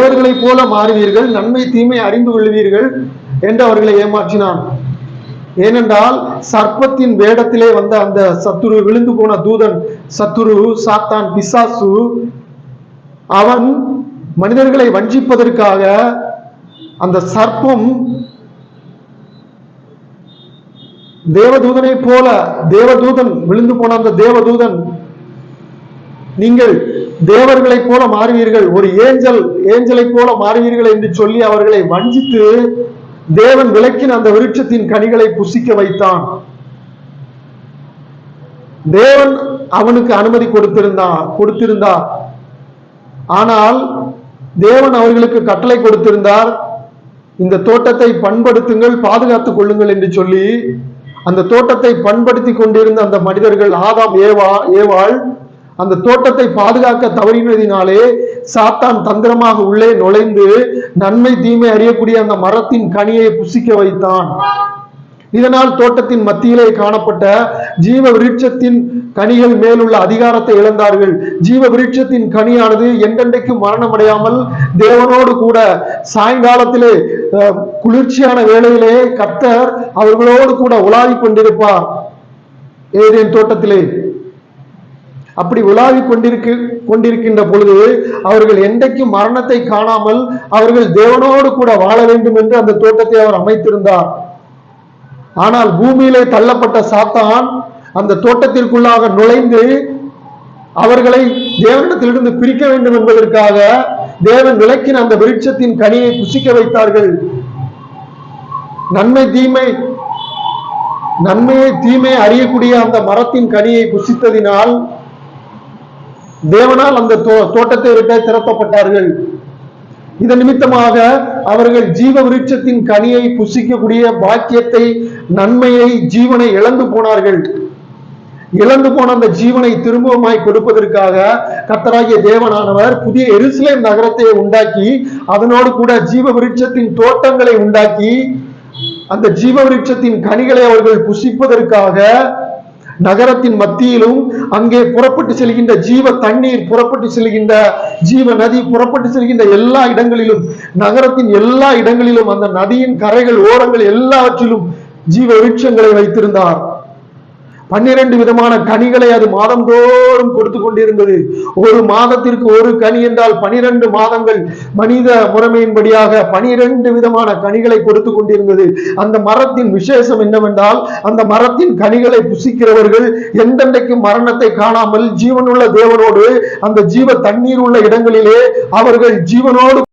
தேவர்களைப் போல மாறுவீர்கள் நன்மை தீமை அறிந்து கொள்வீர்கள் என்று அவர்களை ஏமாற்றினான். ஏனென்றால் சர்ப்பத்தின் வேடத்திலே வந்த அந்த சத்துரு விழுந்து போன தூதன் சத்துரு சாத்தான் பிசாசு அவன் மனிதர்களை வஞ்சிப்பதற்காக அந்த சர்ப்பம் தேவதூதனை போல தேவதூதன் விழுந்து போன அந்த தேவதூதன் நீங்கள் தேவர்களைப் போல மாறுவீர்கள். ஒரு ஏஞ்சல் ஏஞ்சலைப் போல மாறுவீர்கள் என்று சொல்லி அவர்களை வஞ்சித்து தேவன் விளக்கின் அந்த விருட்சத்தின் கனிகளை புசிக்க வைத்தான். தேவன் அவனுக்கு அனுமதி கொடுத்திருந்தான் கொடுத்திருந்தார் ஆனால் தேவன் அவர்களுக்கு கட்டளை கொடுத்திருந்தார். இந்த தோட்டத்தை பண்படுத்துங்கள் பாதுகாத்துக் கொள்ளுங்கள் என்று சொல்லி அந்த தோட்டத்தை பண்படுத்தி கொண்டிருந்த அந்த மனிதர்கள் ஆதாம் ஏவா ஏவாள் அந்த தோட்டத்தை பாதுகாக்க தவறினதினாலே சாத்தான் தந்திரமாக உள்ளே நுழைந்து நன்மை தீமை அறியக்கூடிய அந்த மரத்தின் கனியை புசிக்க வைத்தான். இதனால் தோட்டத்தின் மத்தியிலே காணப்பட்ட ஜீவ விருட்சத்தின் கனிகள் மேலுள்ள அதிகாரத்தை இழந்தார்கள். ஜீவ விருட்சத்தின் கனியானது எந்தெண்டைக்கும் மரணமடையாமல் தேவனோடு கூட சாயங்காலத்திலே குளிர்ச்சியான வேளையிலே கர்த்தர் அவர்களோடு கூட உலாவிக் கொண்டிருப்பார். ஏதேன் தோட்டத்திலே? அப்படி உலாவிக் கொண்டிருக்கு கொண்டிருக்கின்ற பொழுது அவர்கள் என்றைக்கும் மரணத்தை காணாமல் அவர்கள் தேவனோடு கூட வாழ வேண்டும் என்று அந்த தோட்டத்தை அவர் அமைத்திருந்தார். ஆனால் பூமியிலே தள்ளப்பட்ட சாத்தான் அந்த தோட்டத்திற்குள்ளாக நுழைந்து அவர்களை தேவனிடத்திலிருந்து பிரிக்க வேண்டும் என்பதற்காக தேவன் விளக்கின அந்த விருட்சத்தின் கனியை புசிக்க வைத்தார்கள். நன்மை தீமை நன்மையை தீமை அறியக்கூடிய அந்த மரத்தின் கனியை புசித்ததினால் தேவனால் அந்த தோ- தோட்டத்தை விட்டு திறப்பப்பட்டார்கள் இதன் நிமித்தமாக அவர்கள் ஜீவ விருட்சத்தின் கனியை புசிக்கக்கூடிய பாக்கியத்தை நன்மையை ஜீவனை இழந்து போனார்கள். இழந்து போன அந்த ஜீவனை திரும்பவுமாய் கொடுப்பதற்காக கத்தராகிய தேவனானவர் புதிய எருசலேம் நகரத்தை உண்டாக்கி அதனோடு கூட ஜீவ விருட்சத்தின் தோட்டங்களை உண்டாக்கி அந்த ஜீவ விருட்சத்தின் கனிகளை அவர்கள் புசிப்பதற்காக நகரத்தின் மத்தியிலும் அங்கே புறப்பட்டு செல்கின்ற ஜீவ தண்ணீர் புறப்பட்டு செல்கின்ற ஜீவ நதி புறப்பட்டு செல்கின்ற எல்லா இடங்களிலும் நகரத்தின் எல்லா இடங்களிலும் அந்த நதியின் கரைகள் ஓரங்கள் எல்லாவற்றிலும் ஜீவ விருட்சங்களை வைத்திருந்தார். பன்னிரண்டு விதமான கனிகளை அது மாதந்தோறும் கொடுத்து கொண்டிருந்தது. ஒரு மாதத்திற்கு ஒரு கனி என்றால் பனிரெண்டு மாதங்கள் மனித முறைமையின்படியாக பனிரெண்டு விதமான கனிகளை கொடுத்து கொண்டிருந்தது. அந்த மரத்தின் விசேஷம் என்னவென்றால் அந்த மரத்தின் கனிகளை புசிக்கிறவர்கள் எந்தெந்தைக்கும் மரணத்தை காணாமல் ஜீவனுள்ள தேவனோடு அந்த ஜீவ தண்ணீர் உள்ள இடங்களிலே அவர்கள் ஜீவனோடு